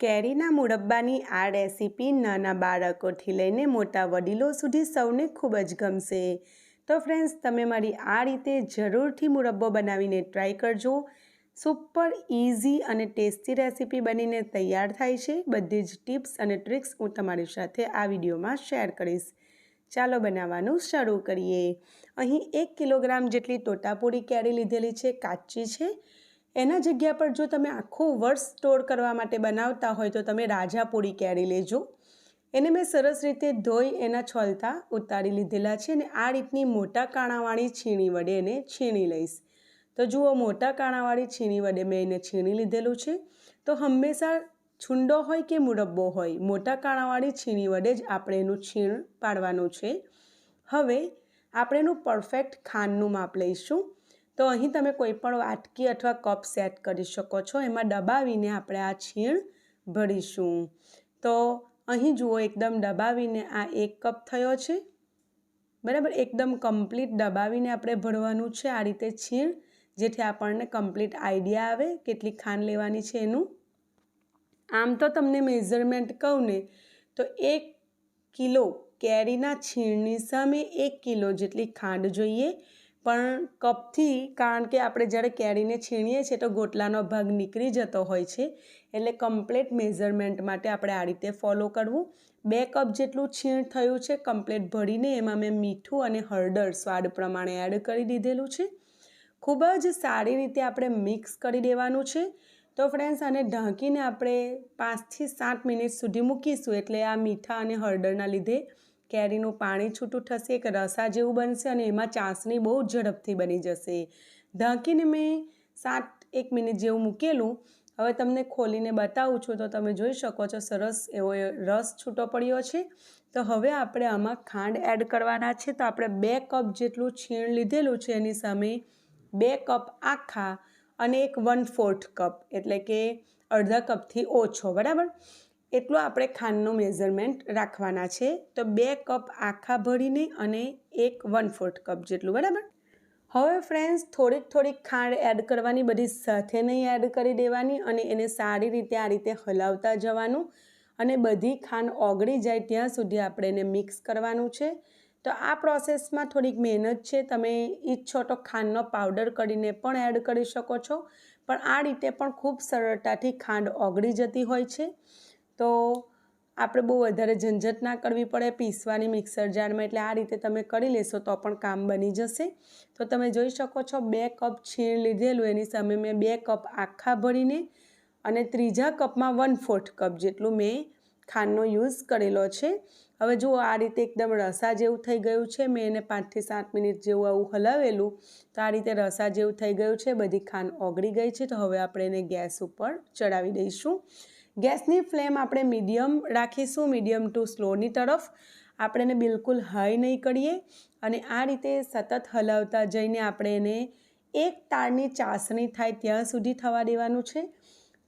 કેરીના મુરબ્બાની આ રેસીપી નાના બાળકોથી લઈને મોટા વડીલો સુધી સૌને ખૂબ જ ગમશે. તો ફ્રેન્ડ્સ તમે મારી આ રીતે જરૂરથી મુરબ્બો બનાવીને ટ્રાય કરજો. સુપર ઇઝી અને ટેસ્ટી રેસીપી બનીને તૈયાર થાય છે. બધી જ ટિપ્સ અને ટ્રિક્સ હું તમારી સાથે આ વિડીયોમાં શેર કરીશ. ચાલો બનાવવાનું શરૂ કરીએ. અહીં એક કિલોગ્રામ જેટલી તોતાપુરી કેરી લીધેલી છે, કાચી છે. એના જગ્યા પર જો તમે આખું વર્ષ સ્ટોર કરવા માટે બનાવતા હોય તો તમે રાજાપુરી કેરી લેજો. એને મેં સરસ રીતે ધોઈ એના છોલતા ઉતારી લીધેલા છે અને આ રીતની મોટા કાણાવાળી છીણી વડે એને છીણી લઈશ. તો જુઓ મોટા કાણાવાળી છીણી વડે મેં એને છીણી લીધેલું છે. તો હંમેશા છુંડો હોય કે મુરબ્બો હોય, મોટા કાણાવાળી છીણી વડે જ આપણે એનું છીણ પાડવાનું છે. હવે આપણે એનું પરફેક્ટ ખાંડનું માપ લઈશું. તો અહીં તમે કોઈ પણ વાટકી અથવા કપ સેટ કરી શકો છો. એમાં દબાવીને આપણે આ છીણ ભરીશું. તો અહીં જુઓ, એકદમ દબાવીને આ એક કપ થયો છે. બરાબર? એકદમ કમ્પ્લીટ દબાવીને આપણે ભરવાનું છે આ રીતે છીણ, જેથી આપણને કમ્પ્લીટ આઈડિયા આવે કેટલી ખાંડ લેવાની છે એનું. આમ તો તમને મેઝરમેન્ટ કહું ને, તો એક કિલો કેરીના છીણની સામે એક કિલો જેટલી ખાંડ જોઈએ. પણ કપથી, કારણ કે આપણે જ્યારે કેરીને છીણીએ છીએ તો ગોટલાનો ભાગ નીકળી જતો હોય છે, એટલે કમ્પ્લેટ મેઝરમેન્ટ માટે આપણે આ રીતે ફોલો કરવું. બે કપ જેટલું છીણ થયું છે કમ્પ્લેટ ભરીને એમાં મેં મીઠું અને હળદર સ્વાદ પ્રમાણે એડ કરી દીધેલું છે. ખૂબ જ સારી રીતે આપણે મિક્સ કરી દેવાનું છે. તો ફ્રેન્ડ્સ આને ઢાંકીને આપણે પાંચથી સાત મિનિટ સુધી મૂકીશું, એટલે આ મીઠા અને હળદરના લીધે કેરીનું પાણી છૂટું થશે, એક રસા જેવું બનશે અને એમાં ચાસણી બહુ ઝડપથી બની જશે. ઢાંકીને મેં સાત એક મિનિટ જેવું મૂકેલું. હવે તમને ખોલીને બતાવું છું તો તમે જોઈ શકો છો સરસ એવો રસ છૂટો પડ્યો છે. તો હવે આપણે આમાં ખાંડ એડ કરવાના છે. તો આપણે બે કપ જેટલું છીણ લીધેલું છે એની સામે બે કપ આખા અને એક વન ફોર્થ કપ એટલે કે અડધા કપથી ઓછો, બરાબર? એટલું આપણે ખાંડનું મેઝરમેન્ટ રાખવાના છે. તો બે કપ આખા ભરીને અને એક વન ફોર્થ કપ જેટલું, બરાબર? હવે ફ્રેન્ડ્સ થોડીક થોડીક ખાંડ એડ કરવાની, બધી સાથે નહીં એડ કરી દેવાની અને એને સારી રીતે આ રીતે હલાવતા જવાનું અને બધી ખાંડ ઓગળી જાય ત્યાં સુધી આપણે એને મિક્સ કરવાનું છે. તો આ પ્રોસેસમાં થોડીક મહેનત છે. તમે ઈચ્છો તો ખાંડનો પાવડર કરીને પણ એડ કરી શકો છો. પણ આ રીતે પણ ખૂબ સરળતાથી ખાંડ ઓગળી જતી હોય છે. તો આપણે બહુ વધારે ઝંઝટ ના કરવી પડે પીસવાની મિક્સર જારમાં. એટલે આ રીતે તમે કરી લેશો તો પણ કામ બની જશે. તો તમે જોઈ શકો છો બે કપ છીણ લીધેલું, એની સામે મેં બે કપ આખા ભરીને અને ત્રીજા કપમાં વન ફોર્થ કપ જેટલું મેં ખાંડનો યુઝ કરેલો છે. હવે જુઓ, આ રીતે એકદમ રસા જેવું થઈ ગયું છે. મેં એને પાંચથી સાત મિનિટ જેવું આવું હલાવેલું. તો આ રીતે રસા જેવું થઈ ગયું છે. બધી ખાંડ ઓગળી ગઈ છે. તો હવે આપણે એને ગેસ ઉપર ચડાવી દઈશું. ગેસની ફ્લેમ આપણે મીડિયમ રાખીશું, મીડિયમ ટુ સ્લોની તરફ. આપણે એને બિલકુલ હાઈ નહીં કરીએ અને આ રીતે સતત હલાવતા જઈને આપણે એને એક તાળની ચાસણી થાય ત્યાં સુધી થવા દેવાનું છે.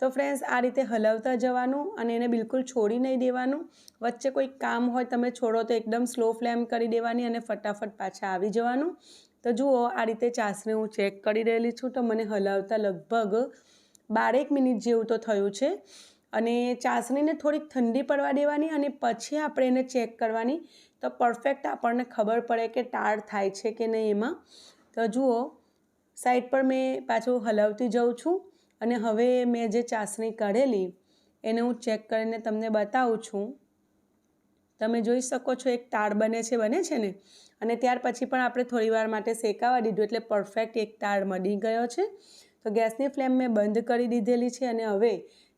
તો ફ્રેન્ડ્સ, આ રીતે હલાવતા જવાનું અને એને બિલકુલ છોડી નહીં દેવાનું. વચ્ચે કોઈ કામ હોય તમે છોડો તો એકદમ સ્લો ફ્લેમ કરી દેવાની અને ફટાફટ પાછા આવી જવાનું. તો જુઓ, આ રીતે ચાસણી હું ચેક કરી રહેલી છું તો મને હલાવતા લગભગ બારેક મિનિટ જેવું તો થયું છે. અને ચાસણીને થોડીક ઠંડી પડવા દેવાની અને પછી આપણે એને ચેક કરવાની. તો પરફેક્ટ આપણને ખબર પડે કે ટાળ થાય છે કે નહીં એમાં. તો જુઓ, સાઈડ પર મેં પાછું હલાવતી જાઉં છું અને હવે મેં જે ચાસણી કાઢેલી, એને હું ચેક કરીને તમને બતાવું છું. તમે જોઈ શકો છો એક તાળ બને છે બને છે ને? અને ત્યાર પછી પણ આપણે થોડીવાર માટે શેકાવા દીધું એટલે પરફેક્ટ એક તાળ મળી ગયો છે. તો ગેસની ફ્લેમ મેં બંધ કરી દીધેલી છે અને હવે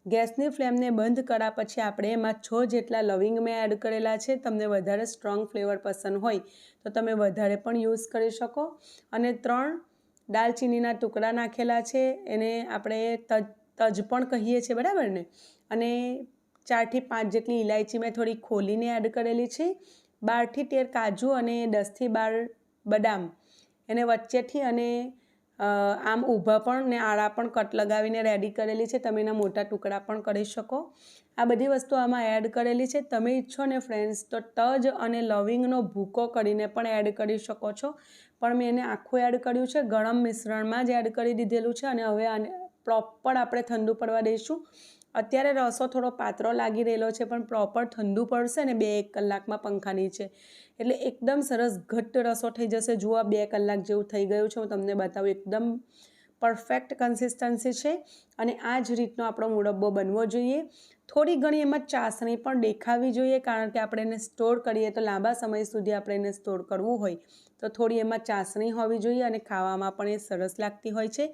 ગેસની ફ્લેમને બંધ કર્યા પછી આપણે એમાં છ જેટલા લવિંગ મેં એડ કરેલા છે, તમને વધારે સ્ટ્રોંગ ફ્લેવર પસંદ હોય તો તમે વધારે પણ યુઝ કરી શકો. અને ત્રણ, દાલચીનીના ટુકડા નાખેલા છે, એને આપણે તજ તજ પણ કહીએ છીએ, બરાબર ને? અને ચારથી પાંચ જેટલી ઇલાયચી મેં થોડી ખોલીને એડ કરેલી છે. બારથી તેર કાજુ અને દસથી બાર બદામ. એને વચ્ચેથી અને આમ ઊભા પણ ને આડા પણ કટ લગાવીને રેડી કરેલી છે. તમે એના મોટા ટુકડા પણ કરી શકો. આ બધી વસ્તુ આમાં એડ કરેલી છે. તમે ઈચ્છો ને ફ્રેન્ડ્સ તો તજ અને લવિંગનો ભૂકો કરીને પણ એડ કરી શકો છો. પણ મેં એને આખું એડ કર્યું છે. ગરમ મિશ્રણમાં જ એડ કરી દીધેલું છે અને હવે આને પ્રોપર આપણે ઠંડુ પડવા દઈશું. અત્યારે રસો થોડો પાતળો લાગી રહેલો છે, પણ પ્રોપર ઠંડુ પડશે ને બે એક કલાકમાં પંખા નીચે એટલે એકદમ સરસ ઘટ્ટ રસો થઈ જશે. જુઓ બે કલાક જેવું થઈ ગયું છે. હું તમને બતાવું, એકદમ પરફેક્ટ કન્સિસ્ટન્સી છે. અને આ જ રીતનો આપણો મુરબ્બો બનવો જોઈએ. થોડી ઘણી એમાં ચાસણી પણ દેખાવી જોઈએ, કારણ કે આપણે એને સ્ટોર કરીએ તો લાંબા સમય સુધી આપણે એને સ્ટોર કરવું હોય. તો થોડી એમાં ચાસણી હોવી જોઈએ અને ખાવામાં પણ એ સરસ લાગતી હોય છે.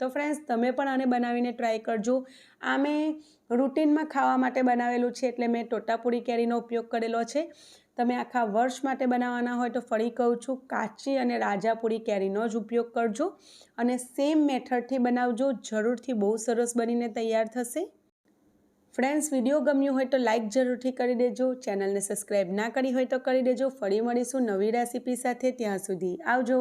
તો ફ્રેન્ડ્સ તમે પણ આને બનાવીને ટ્રાય કરજો. આ મેં રૂટિનમાં ખાવા માટે બનાવેલું છે એટલે મેં ટોટાપુરી કેરીનો ઉપયોગ કરેલો છે. તમે આખા વર્ષ માટે બનાવવાના હોય તો ફરી કહું છું, કાચી અને રાજાપુરી કેરીનો જ ઉપયોગ કરજો અને સેમ મેથડથી બનાવજો. જરૂરથી બહુ સરસ બનીને તૈયાર થશે. ફ્રેન્ડ્સ વીડિયો ગમ્યું હોય તો લાઇક જરૂરથી કરી દેજો. ચેનલને સબસ્ક્રાઈબ ના કરી હોય તો કરી દેજો. ફરી મળીશું નવી રેસીપી સાથે. ત્યાં સુધી આવજો.